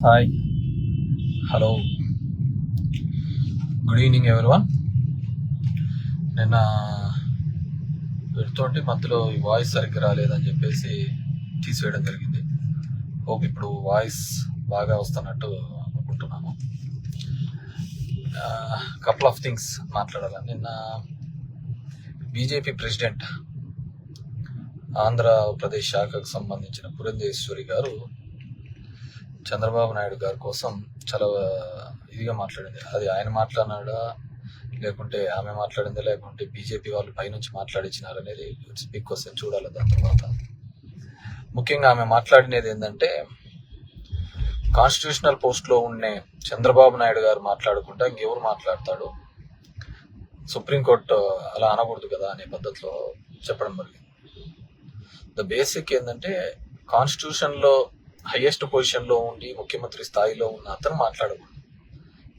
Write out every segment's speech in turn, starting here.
Hi hello good evening everyone నిన్న వీటితోటి మధ్యలో ఈ వాయిస్ సరిగ్గా రాలేదని చెప్పేసి తీసివేయడం జరిగింది. హోప్ ఇప్పుడు వాయిస్ బాగా వస్తున్నట్టు అనుకుంటున్నాను కపుల్ ఆఫ్ థింగ్స్ మాట్లాడాలి. నిన్న బీజేపీ ప్రెసిడెంట్ ఆంధ్రప్రదేశ్ శాఖకు సంబంధించిన పురంధేశ్వరి గారు చంద్రబాబు నాయుడు గారి కోసం చాలా ఇదిగా మాట్లాడింది. అది ఆయన మాట్లాడినాడా? లేకుంటే ఆమె మాట్లాడిందా? లేకుంటే బీజేపీ వాళ్ళు పైనుంచి మాట్లాడించినారు అనేది ఇట్స్ బిగ్ క్వశ్చన్ చూడాలి దాని తర్వాత. ముఖ్యంగా ఆమె మాట్లాడినది ఏంటంటే కాన్స్టిట్యూషనల్ పోస్ట్లో ఉండే చంద్రబాబు నాయుడు గారు మాట్లాడుకుంటా ఇంకెవరు మాట్లాడతాడు? సుప్రీంకోర్టు అలా అనకూడదు కదా అనే పద్ధతిలో చెప్పడం జరిగింది. ద బేసిక్ ఏంటంటే కాన్స్టిట్యూషన్లో హయ్యెస్ట్ పొజిషన్లో ఉండి ముఖ్యమంత్రి స్థాయిలో ఉన్న అతను మాట్లాడకూడదు.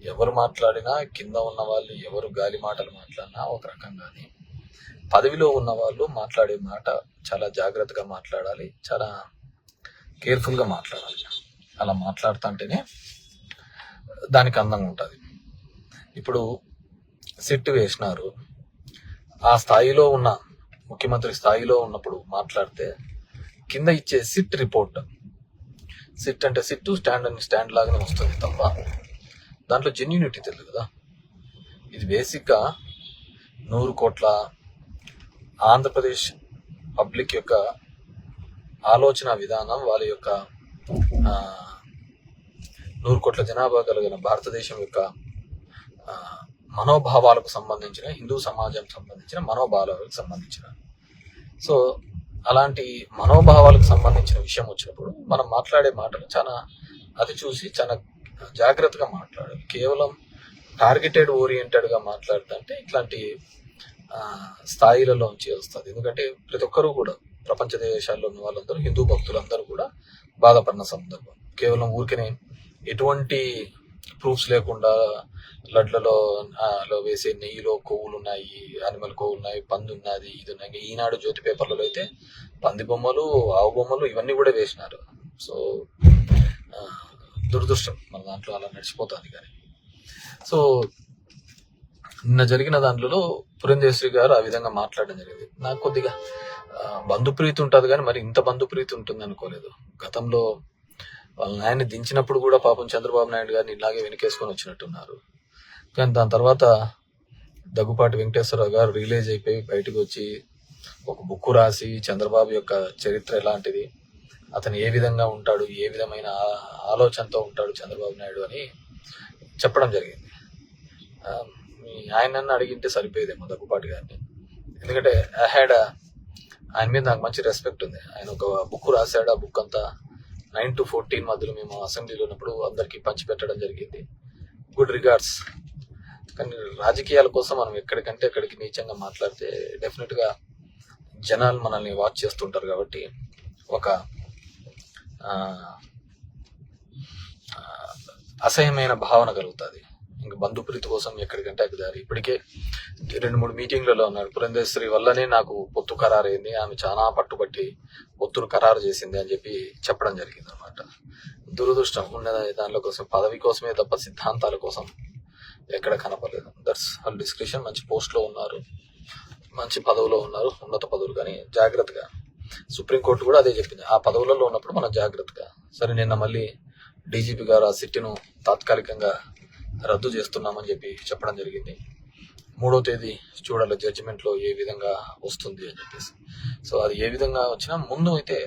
ఎవరు మాట్లాడినా కింద ఉన్న వాళ్ళు ఎవరు గాలి మాటలు మాట్లాడినా ఒక రకంగానే పదవిలో ఉన్న వాళ్ళు మాట్లాడే మాట చాలా జాగ్రత్తగా మాట్లాడాలి చాలా కేర్ఫుల్గా మాట్లాడాలి. అలా మాట్లాడుతుంటేనే దానికి అందంగా ఉంటుంది. ఇప్పుడు సిట్ వేసినారు. ఆ స్థాయిలో ఉన్న ముఖ్యమంత్రి స్థాయిలో ఉన్నప్పుడు మాట్లాడితే కింద ఇచ్చే సిట్ రిపోర్ట్ సిట్ అంటే సిట్టు స్టాండ్ అని స్టాండ్ లాగానే వస్తుంది తప్ప దాంట్లో జెన్యూనిటీ తెలియదు కదా. ఇది బేసిక్గా నూరు కోట్ల ఆంధ్రప్రదేశ్ పబ్లిక్ యొక్క ఆలోచన విధానం వాళ్ళ యొక్క నూరు కోట్ల జనాభా కలిగిన భారతదేశం యొక్క మనోభావాలకు సంబంధించిన హిందూ సమాజం సంబంధించిన మనోభావాలకు సంబంధించిన. సో అలాంటి మనోభావాలకు సంబంధించిన విషయం వచ్చినప్పుడు మనం మాట్లాడే మాటలు చాలా అది చూసి చాలా జాగ్రత్తగా మాట్లాడాలి. కేవలం టార్గెటెడ్ ఓరియంటెడ్గా మాట్లాడుతుంటే ఇట్లాంటి ఆ, స్థాయిలలోంచి వస్తుంది. ఎందుకంటే ప్రతి ఒక్కరూ కూడా ప్రపంచ దేశాల్లో ఉన్న వాళ్ళందరూ హిందూ భక్తులందరూ కూడా బాధపడిన సందర్భం. కేవలం ఊరికనే ఎటువంటి ప్రూఫ్స్ లేకుండా లడ్లలో లో వేసే నెయ్యిలో కొవ్వులు ఉన్నాయి అనిమల్ కొవ్వులు ఉన్నాయి పంది ఉన్నది ఇది ఉన్నాయి. ఈనాడు జ్యోతి పేపర్లలో అయితే పంది బొమ్మలు ఆవు బొమ్మలు ఇవన్నీ కూడా వేసినారు. సో దురదృష్టం. మన దాంట్లో అలా నడిచిపోతుంది కానీ. సో నిన్న జరిగిన దాంట్లో పురంధేశ్వరి గారు ఆ విధంగా మాట్లాడడం జరిగింది. నాకు కొద్దిగా బంధుప్రీతి ఉంటుంది కానీ మరి ఇంత బంధుప్రీతి ఉంటుంది అనుకోలేదు గతంలో వాళ్ళ నాయన్ని దించినప్పుడు కూడా పాపం చంద్రబాబు నాయుడు గారిని ఇలాగే వెనకేసుకొని వచ్చినట్టున్నారు. కానీ దాని తర్వాత దగ్గుపాటి వెంకటేశ్వరరావు గారు రిలీజ్ అయిపోయి బయటకు వచ్చి ఒక బుక్ రాసి చంద్రబాబు యొక్క చరిత్ర ఎలాంటిది అతను ఏ విధంగా ఉంటాడు ఏ విధమైన ఆలోచనతో ఉంటాడు చంద్రబాబు నాయుడు అని చెప్పడం జరిగింది. ఆయన మీ అడిగింటే సరిపోయేదేమో దగ్గుపాటి గారిని. ఎందుకంటే ఐ హ్యాడ్ ఆయన మీద నాకు మంచి రెస్పెక్ట్ ఉంది. ఆయన ఒక బుక్ రాశాడు ఆ బుక్ అంతా నైన్ టు ఫోర్టీన్ మధ్యలో మేము అసెంబ్లీలో ఉన్నప్పుడు అందరికీ పంచిపెట్టడం జరిగింది. Good regards. కానీ రాజకీయాల కోసం మనం ఎక్కడికంటే ఎక్కడికి నీచంగా మాట్లాడితే డెఫినెట్గా జనాలు మనల్ని వాచ్ చేస్తుంటారు కాబట్టి ఒక అసహ్యమైన భావన కలుగుతుంది. ఇంక బంధుప్రీతి కోసం ఎక్కడికంటే అక్కడ దారి. ఇప్పటికే రెండు మూడు మీటింగ్లలో ఉన్నారు. పురంధేశ్వరి వల్లనే నాకు పొత్తు ఖరారైంది. ఆమె చాలా పట్టుబట్టి పొత్తును ఖరారు చేసింది అని చెప్పి చెప్పడం జరిగింది అనమాట దురదృష్టం. ఉన్న దానిలో కోసం పదవి కోసమే తప్ప సిద్ధాంతాల కోసం ఎక్కడ కనపడలేదు. దట్స్ వాళ్ళ డిస్క్రిప్షన్ మంచి పోస్ట్లో ఉన్నారు. మంచి పదవిలో ఉన్నారు. ఉన్నత పదవులు కానీ జాగ్రత్తగా. సుప్రీంకోర్టు కూడా అదే చెప్పింది. ఆ పదవులలో ఉన్నప్పుడు మనం జాగ్రత్తగా. సరే నిన్న మళ్ళీ డీజీపీ గారు ఆ సిట్టిను తాత్కాలికంగా రద్దు చేస్తున్నామని చెప్పి చెప్పడం జరిగింది. మూడో తేదీ చూడాలి జడ్జిమెంట్లో ఏ విధంగా వస్తుంది అని చెప్పేసి. సో అది ఏ విధంగా వచ్చినా ముందు అయితే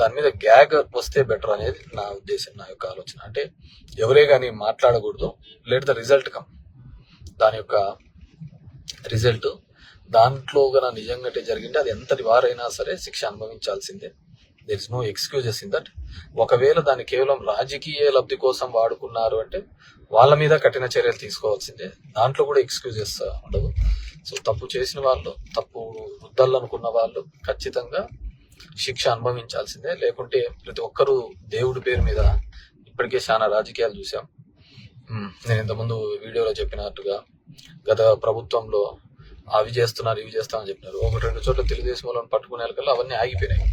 దాని మీద గ్యాగ్ వస్తే బెటర్ అనేది నా ఉద్దేశం నా యొక్క ఆలోచన. అంటే ఎవరే కానీ మాట్లాడకూడదు. లెట్ ద రిజల్ట్ కమ్ దాని యొక్క రిజల్ట్ దాంట్లో గన నిజంగా జరిగింటే అది ఎంతటి వారైనా సరే శిక్ష అనుభవించాల్సిందే. There is no excuses in that ఒకవేళ దాన్ని కేవలం రాజకీయ లబ్ధి కోసం వాడుకున్నారు అంటే వాళ్ళ మీద కఠిన చర్యలు తీసుకోవాల్సిందే. దాంట్లో కూడా ఎక్స్క్యూజెస్ ఉండవు. సో తప్పు చేసిన వాళ్ళు తప్పు వృద్ధాలనుకున్న వాళ్ళు ఖచ్చితంగా శిక్ష అనుభవించాల్సిందే. లేకుంటే ప్రతి ఒక్కరూ దేవుడి పేరు మీద ఇప్పటికే చాలా రాజకీయాలు చూసాం నేను ఇంతకుముందు వీడియోలో చెప్పినట్టుగా గత ప్రభుత్వంలో అవి చేస్తున్నారు ఇవి చేస్తామని చెప్పినారు. ఒకటి రెండు చోట్ల తెలుగుదేశం వాళ్ళని పట్టుకునే కల్లా అవన్నీ ఆగిపోయినాయి.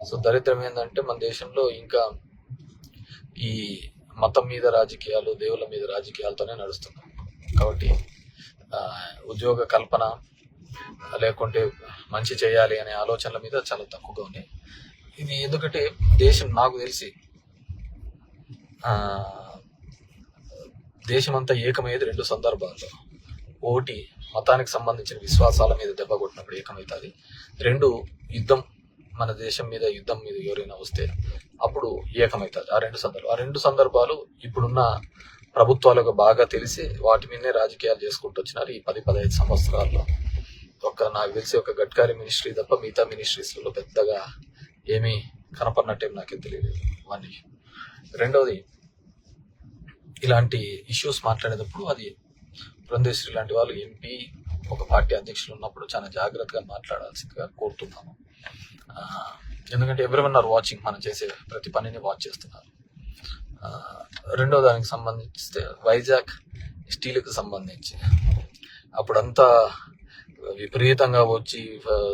సో దరిద్రం ఏంటంటే మన దేశంలో ఇంకా ఈ మతం మీద రాజకీయాలు దేవుళ్ళ మీద రాజకీయాలతోనే నడుస్తున్నాం కాబట్టి ఉద్యోగ కల్పన లేకుంటే మంచి చేయాలి అనే ఆలోచనల మీద చాలా తక్కువగా ఉన్నాయి ఇది ఎందుకంటే దేశం నాకు తెలిసి దేశమంతా ఏకమయ్యేది రెండు సందర్భాల్లో. ఒకటి మతానికి సంబంధించిన విశ్వాసాల మీద దెబ్బ కొట్టినప్పుడు ఏకమవుతుంది. రెండు యుద్ధం మన దేశం మీద యుద్ధం మీద ఎవరైనా వస్తే అప్పుడు ఏకమవుతుంది ఆ రెండు సందర్భాలు ఆ రెండు సందర్భాలు ఇప్పుడున్న ప్రభుత్వాలకు బాగా తెలిసి వాటి మీదనే రాజకీయాలు చేసుకుంటూ వచ్చినారు ఈ పది పదహైదు సంవత్సరాల్లో. ఒక నాకు తెలిసి ఒక గడ్కారీ మినిస్ట్రీ తప్ప మిగతా మినిస్ట్రీస్లో పెద్దగా ఏమీ కనపడినట్టేం నాకేం తెలియదు వన్ రెండవది ఇలాంటి ఇష్యూస్ మాట్లాడేటప్పుడు అది బృందేశ్వరి లాంటి వాళ్ళు ఎంపీ ఒక పార్టీ అధ్యక్షులు ఉన్నప్పుడు చాలా జాగ్రత్తగా మాట్లాడాల్సిందిగా కోరుతున్నాను ఎందుకంటే ఎవరెవరు ఆర్ వాచింగ్ మనం చేసే ప్రతి పనిని వాచ్ చేస్తున్నారు. రెండో దానికి సంబంధిస్తే వైజాగ్ స్టీల్కి సంబంధించి. అప్పుడంతా విపరీతంగా వచ్చి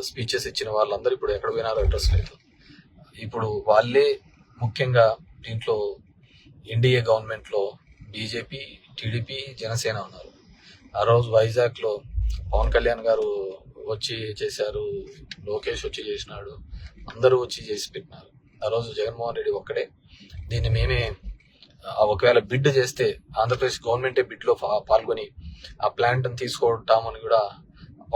స్పీచెస్ ఇచ్చిన వాళ్ళందరూ ఇప్పుడు ఎక్కడ పోయినారో అడ్రస్ లేదు. ఇప్పుడు వాళ్ళే ముఖ్యంగా దీంట్లో ఎన్డీఏ గవర్నమెంట్లో బీజేపీ టీడీపీ జనసేన ఉన్నారు. ఆ రోజు వైజాగ్లో పవన్ కళ్యాణ్ గారు వచ్చి చేశారు లోకేష్ వచ్చి చేసినాడు అందరూ వచ్చి చేసి పెట్టినారు. ఆ రోజు జగన్మోహన్ రెడ్డి ఒక్కడే. దీన్ని మేమే ఒకవేళ బిడ్ చేస్తే ఆంధ్రప్రదేశ్ గవర్నమెంటే బిడ్లో పాల్గొని ఆ ప్లాంట్ తీసుకుంటామని కూడా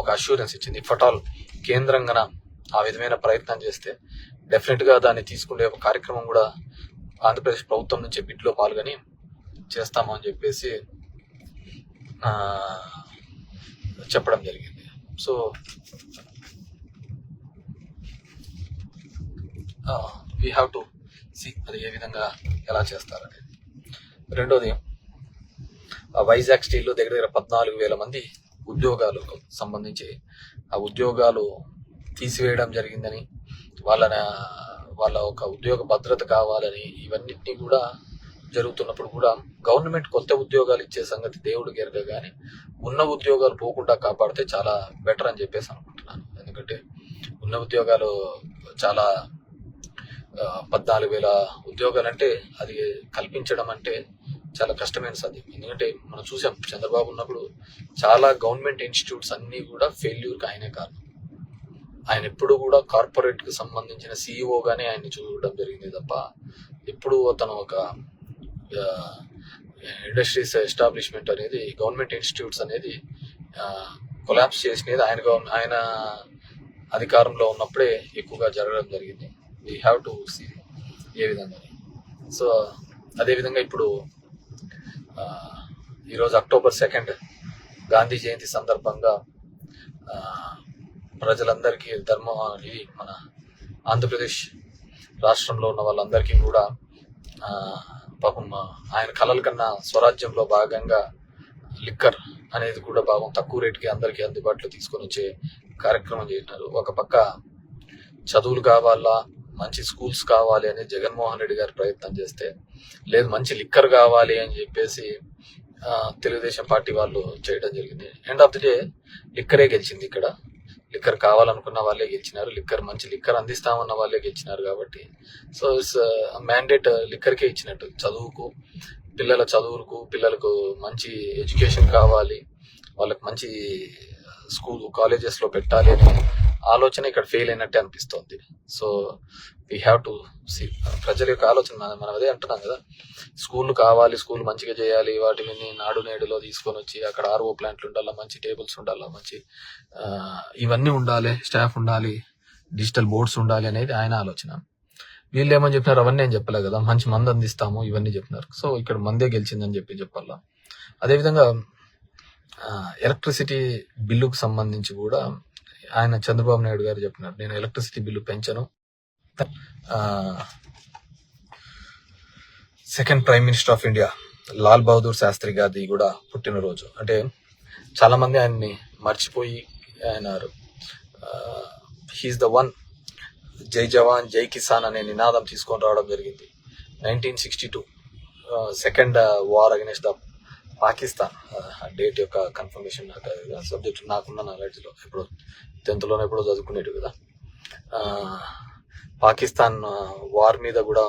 ఒక అష్యూరెన్స్ ఇచ్చింది. ఇఫ్ అట్ ఆల్ కేంద్రం గన ఆ విధమైన ప్రయత్నం చేస్తే డెఫినెట్గా దాన్ని తీసుకునే ఒక కార్యక్రమం కూడా ఆంధ్రప్రదేశ్ ప్రభుత్వం నుంచి బిడ్లో పాల్గొని చేస్తాము అని చెప్పేసి చెప్పడం జరిగింది. So we have to see అది ఏ విధంగా ఎలా చేస్తారనేది. రెండోది ఆ వైజాగ్ స్టీల్లో దగ్గర దగ్గర పద్నాలుగు వేల మంది ఉద్యోగాలకు సంబంధించి ఆ ఉద్యోగాలు తీసివేయడం జరిగిందని వాళ్ళ వాళ్ళ ఒక ఉద్యోగ భద్రత కావాలని ఇవన్నిటినీ కూడా జరుగుతున్నప్పుడు కూడా గవర్నమెంట్ కొత్త ఉద్యోగాలు ఇచ్చే సంగతి దేవుడు ఎరగ కానీ ఉన్న ఉద్యోగాలు పోకుండా కాపాడితే చాలా బెటర్ అని చెప్పేసి అనుకుంటున్నాను. ఎందుకంటే ఉన్న ఉద్యోగాలు చాలా పద్నాలుగు వేల ఉద్యోగాలు అంటే అది కల్పించడం అంటే చాలా కష్టమైన సాధ్యం ఎందుకంటే మనం చూసాం చంద్రబాబు ఉన్నప్పుడు చాలా గవర్నమెంట్ ఇన్స్టిట్యూట్స్ అన్నీ కూడా ఫెయిల్యూర్కి ఆయనే కారణం. ఆయన ఎప్పుడు కూడా కార్పొరేట్కి సంబంధించిన సీఈఓగానే గానే ఆయన్ని చూడడం జరిగింది తప్ప ఎప్పుడు అతను ఒక ఇండస్ట్రీస్ ఎస్టాబ్లిష్మెంట్ అనేది గవర్నమెంట్ ఇన్స్టిట్యూట్స్ అనేది కొలాప్స్ చేసినది ఆయన గవర్న ఆయన అధికారంలో ఉన్నప్పుడే ఎక్కువగా జరగడం జరిగింది. వీ హ్యావ్ టు సీ ఏ విధంగా. సో అదేవిధంగా ఇప్పుడు ఈరోజు అక్టోబర్ సెకండ్ గాంధీ జయంతి సందర్భంగా ప్రజలందరికీ ధర్మం ఇది మన ఆంధ్రప్రదేశ్ రాష్ట్రంలో ఉన్న వాళ్ళందరికీ కూడా పాపం ఆయన కలల కన్నా స్వరాజ్యంలో భాగంగా లిక్కర్ అనేది కూడా భాగం తక్కువ రేటుకి అందరికీ అందుబాటులో తీసుకొని వచ్చే కార్యక్రమం చేసినారు ఒక పక్క చదువులు కావాలా మంచి స్కూల్స్ కావాలి అని జగన్మోహన్ రెడ్డి గారు ప్రయత్నం చేస్తే లేదు మంచి లిక్కర్ కావాలి అని చెప్పేసి తెలుగుదేశం పార్టీ వాళ్ళు చేయడం జరిగింది. ఎండ్ ఆఫ్ ది డే లిక్కరే గెలిచింది ఇక్కడ. లిక్కర్ కావాలనుకున్న వాళ్ళే గెలిచినారు. లిక్కర్ మంచి లిక్కర్ అందిస్తామన్న వాళ్ళే గెలిచినారు కాబట్టి. సో ఇట్స్ మ్యాండేట్ లిక్కర్కే ఇచ్చినట్టు. చదువుకు పిల్లల చదువులకు పిల్లలకు మంచి ఎడ్యుకేషన్ కావాలి. వాళ్ళకి మంచి uh, స్కూల్ కాలేజెస్లో పెట్టాలి అని ఆలోచన ఇక్కడ ఫెయిల్ అయినట్టే అనిపిస్తుంది. So we have to see ప్రజల యొక్క ఆలోచన మనం అదే అంటున్నాం కదా. స్కూల్ కావాలి స్కూల్ మంచిగా చేయాలి వాటిని నాడు నేడులో తీసుకొని వచ్చి అక్కడ ఆర్ఓ ప్లాంట్లు ఉండాలా మంచి టేబుల్స్ ఉండాలా మంచి ఇవన్నీ ఉండాలి స్టాఫ్ ఉండాలి డిజిటల్ బోర్డ్స్ ఉండాలి అనేది ఆయన ఆలోచన. వీళ్ళు ఏమని చెప్పినారు? అవన్నీ నేను చెప్పలే కదా. మంచి మంది అందిస్తాము ఇవన్నీ చెప్పినారు. సో ఇక్కడ మందే గెలిచిందని చెప్పి చెప్పాలా? అదేవిధంగా ఎలక్ట్రిసిటీ బిల్లుకు సంబంధించి కూడా ఆయన చంద్రబాబు నాయుడు గారు చెప్పినారు. నేను ఎలక్ట్రిసిటీ బిల్లు పెంచను. Second prime minister of India Lal Bahadur Shastri గారిది కూడా పుట్టినరోజు. అంటే చాలా మంది ఆయన్ని మర్చిపోయి ఆయన హీస్ ద వన్ జై జవాన్ జై కిసాన్ అనే నినాదం తీసుకొని రావడం జరిగింది. Nineteen sixty two second war against the Pakistan. Date యొక్క కన్ఫర్మేషన్ నాకు సబ్జెక్ట్ నాకున్న నాలెడ్జ్లో ఎప్పుడు టెన్త్లోనే ఎప్పుడో చదువుకునేటు కదా. పాకిస్తాన్ వార్ మీద కూడా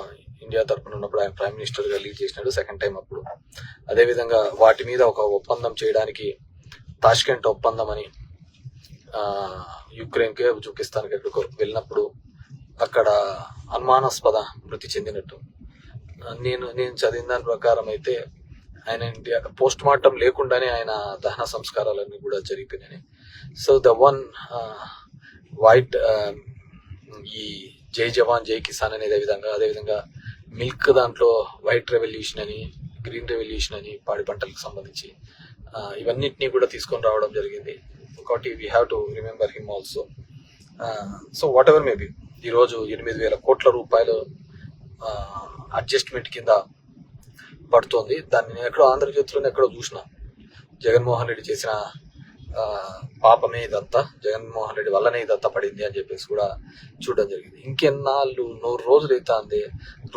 ఇండియా తరపున ఉన్నప్పుడు ఆయన ప్రైమ్ మినిస్టర్గా లీడ్ చేసినాడు సెకండ్ టైం అప్పుడు. అదేవిధంగా వాటి మీద ఒక ఒప్పందం చేయడానికి తాష్కెంట్ ఒప్పందం అని యుక్రెయిన్కి ఉజ్బెకిస్తాన్కి ఎక్కడికో వెళ్ళినప్పుడు అక్కడ అనుమానాస్పద మృతి చెందినట్టు. నేను నేను చదివిన దాని ప్రకారం అయితే ఆయన పోస్ట్ మార్టం లేకుండానే ఆయన దహన సంస్కారాలన్నీ కూడా జరిగిపోయినాయి. సో ద వన్ వైట్ ఈ జై జవాన్ జై కిసాన్ అనేది విధంగా అదేవిధంగా మిల్క్ దాంట్లో వైట్ రెవల్యూషన్ అని గ్రీన్ రెవల్యూషన్ అని పాడి పంటలకు సంబంధించి uh, ఇవన్నిటిని కూడా తీసుకొని రావడం జరిగింది. ఒకటి we have to remember him also so whatever maybe ఈరోజు ఎనిమిది వేల కోట్ల రూపాయలు uh, అడ్జస్ట్మెంట్ కింద పడుతోంది. దాన్ని నేను ఎక్కడో ఆంధ్రజ్యోతిలోనే ఎక్కడో చూసిన. జగన్మోహన్ రెడ్డి చేసిన పాపమే ఇదంతా. జగన్మోహన్ రెడ్డి వల్లనే ఇదంతా పడింది అని చెప్పేసి కూడా చూడడం జరిగింది. ఇంకెన్నాళ్ళు నూరు రోజులు అవుతుంది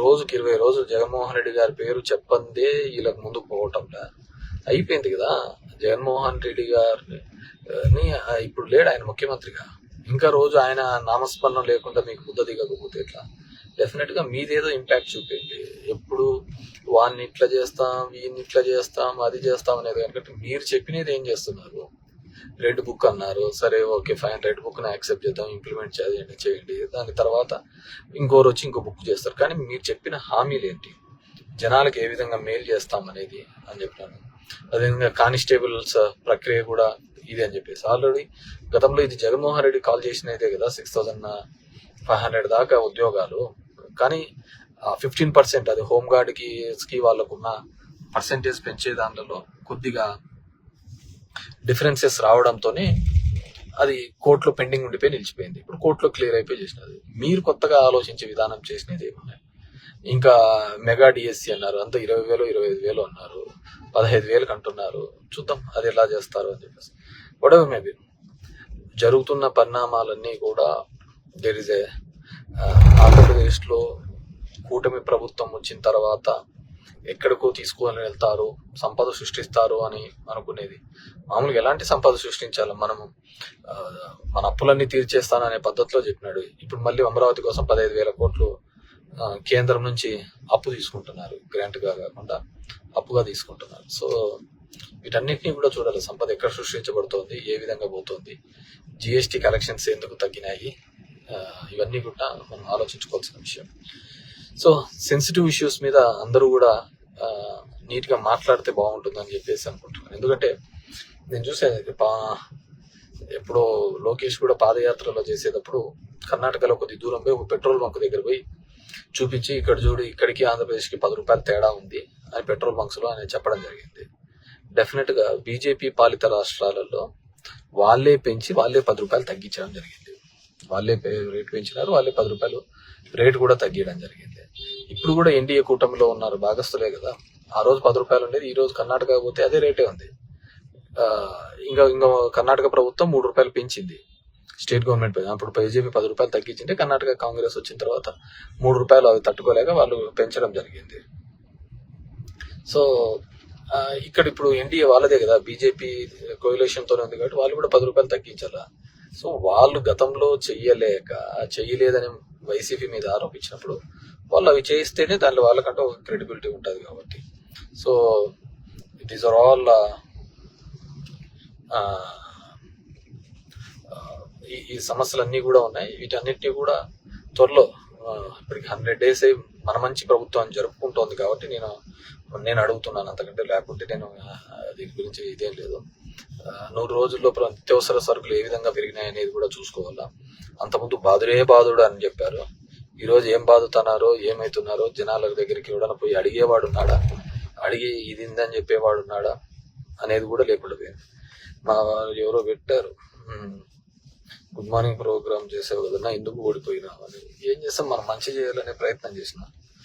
రోజుకి ఇరవై రోజులు జగన్మోహన్ రెడ్డి గారి పేరు చెప్పందే వీళ్ళకి ముందుకు పోవటంలా అయిపోయింది కదా. జగన్మోహన్ రెడ్డి గారిని ఇప్పుడు లేడు ఆయన ముఖ్యమంత్రిగా. ఇంకా రోజు ఆయన నామస్మరణం లేకుండా మీకు ముద్ద దిగకపోతే ఎట్లా? డెఫినెట్గా మీదేదో ఇంపాక్ట్ చూపింది. ఎప్పుడు వాడిని ఇట్లా చేస్తాం వీడిని ఇట్లా చేస్తాం అది చేస్తాం అనేది ఎందుకంటే మీరు చెప్పినది ఏం చేస్తున్నారు? రెడ్ బుక్ అన్నారు. సరే ఓకే ఫైన్ రెడ్ బుక్ని యాక్సెప్ట్ చేద్దాం ఇంప్లిమెంట్ చేయండి చేయండి. దాని తర్వాత ఇంకోరు వచ్చి ఇంకో బుక్ చేస్తారు. కానీ మీరు చెప్పిన హామీలు ఏంటి? జనాలకు ఏ విధంగా మేలు చేస్తాం అనేది అని చెప్పినాను అదేవిధంగా కానిస్టేబుల్స్ ప్రక్రియ కూడా ఇది అని చెప్పేసి. ఆల్రెడీ గతంలో ఇది జగన్మోహన్ రెడ్డి కాల్ చేసినదే కదా సిక్స్ థౌజండ్ ఫైవ్ హండ్రెడ్ దాకా ఉద్యోగాలు. కానీ ఫిఫ్టీన్ పర్సెంట్ అది హోమ్ గార్డ్కి కి వాళ్ళకున్న పర్సెంటేజ్ పెంచే దాంట్లో కొద్దిగా డిఫరెన్సెస్ రావడంతోనే అది కోర్టులో పెండింగ్ ఉండిపోయి నిలిచిపోయింది. ఇప్పుడు కోర్టులో క్లియర్ అయిపోయి చేసినది. మీరు కొత్తగా ఆలోచించే విధానం చేసినది ఏమన్నా ఇంకా మెగా డిఎస్సి అన్నారు అంత ఇరవై వేలు ఇరవై ఐదు వేలు అన్నారు పదహైదు వేలకు అంటున్నారు చూద్దాం అది ఎలా చేస్తారు అని చెప్పేసి. వడవ మేబీ జరుగుతున్న పరిణామాలన్నీ కూడా దెర్ ఇస్ ఏ ఆంధ్రప్రదేశ్లో కూటమి ప్రభుత్వం వచ్చిన తర్వాత ఎక్కడికో తీసుకొని వెళ్తారు సంపద సృష్టిస్తారు అని అనుకునేది. మామూలుగా ఎలాంటి సంపద సృష్టించాలి? మనము మన అప్పులన్నీ తీర్చేస్తాననే పద్ధతిలో చెప్పినాడు. ఇప్పుడు మళ్ళీ అమరావతి కోసం పదహైదు వేల కోట్లు కేంద్రం నుంచి అప్పు తీసుకుంటున్నారు. గ్రాంట్గా కాకుండా అప్పుగా తీసుకుంటున్నారు. సో వీటన్నిటిని కూడా చూడాలి. సంపద ఎక్కడ సృష్టించబడుతోంది ఏ విధంగా పోతుంది జిఎస్టి కలెక్షన్స్ ఎందుకు తగ్గినాయి ఇవన్నీ కూడా మనం ఆలోచించుకోవాల్సిన విషయం. సో సెన్సిటివ్ ఇష్యూస్ మీద అందరూ కూడా నీట్గా నీట్గా మాట్లాడితే బాగుంటుందని చెప్పేసి అనుకుంటున్నాను. ఎందుకంటే నేను చూసాను పా- ఎప్పుడో లోకేష్ కూడా పాదయాత్రలో చేసేటప్పుడు కర్ణాటకలో కొద్ది దూరం పోయి ఒక పెట్రోల్ బంక్ దగ్గర పోయి చూపించి ఇక్కడ చూడు ఇక్కడికి ఆంధ్రప్రదేశ్కి పది రూపాయలు తేడా ఉంది అని పెట్రోల్ బంక్స్లో ఆయన చెప్పడం జరిగింది. డెఫినెట్గా బీజేపీ పాలిత రాష్ట్రాలలో వాళ్ళే పెంచి వాళ్ళే పది రూపాయలు తగ్గించడం జరిగింది. వాళ్ళే రేట్ పెంచినారు వాళ్ళే పది రూపాయలు రేట్ కూడా తగ్గించడం జరిగింది. ఇప్పుడు కూడా ఎన్డీఏ కూటమిలో ఉన్నారు భాగస్తులే కదా. ఆ రోజు పది రూపాయలు ఉండేది ఈ రోజు కర్ణాటక పోతే అదే రేటే ఉంది. ఇంకా ఇంకా కర్ణాటక ప్రభుత్వం మూడు రూపాయలు పెంచింది. స్టేట్ గవర్నమెంట్ అప్పుడు బీజేపీ పది రూపాయలు తగ్గించింటే కర్ణాటక కాంగ్రెస్ వచ్చిన తర్వాత మూడు రూపాయలు అవి తట్టుకోలేక వాళ్ళు పెంచడం జరిగింది. సో ఇక్కడ ఇప్పుడు ఎన్డీఏ వాళ్ళదే కదా. బీజేపీ కోయిలేషన్తోనే ఉంది కాబట్టి వాళ్ళు కూడా పది రూపాయలు తగ్గించాలా? సో వాళ్ళు గతంలో చెయ్యలేక చెయ్యలేదని వైసీపీ మీద ఆరోపించినప్పుడు వాళ్ళు అవి చేయిస్తేనే దాంట్లో వాళ్ళకంటూ ఒక క్రెడిబిలిటీ ఉంటుంది కాబట్టి. సో దీస్ ఆర్ ఆల్ ఈ సమస్యలన్నీ కూడా ఉన్నాయి. వీటన్నిటిని కూడా త్వరలో uh, ఇప్పటికి హండ్రెడ్ డేస్ అయి మన మంచి ప్రభుత్వం జరుపుకుంటోంది కాబట్టి నేను నేను అడుగుతున్నాను. అంతకంటే లేకుంటే నేను దీని గురించి ఇదేం లేదు. నూరు రోజుల్లో ప్ర- సరుకులు ఏ విధంగా పెరిగినాయి అనేది కూడా చూసుకోవాలా? అంతకుముందు బాధుడే బాధుడు అని చెప్పారు. ఈరోజు ఏం బాధుతున్నారో ఏమవుతున్నారో జనాల దగ్గరికి ఎవడన్నా పోయి అడిగేవాడు ఉన్నాడా? అడిగి ఇది ఇందని చెప్పేవాడు ఉన్నాడా? అనేది కూడా లేకుండా పోయింది. మా ఎవరో పెట్టారు. గుడ్ మార్నింగ్ ప్రోగ్రామ్ చేసే వదన ఎందుకు ఓడిపోయినావు అని. ఏం చేస్తాం? మనం మంచి చేయాలనే ప్రయత్నం చేసిన.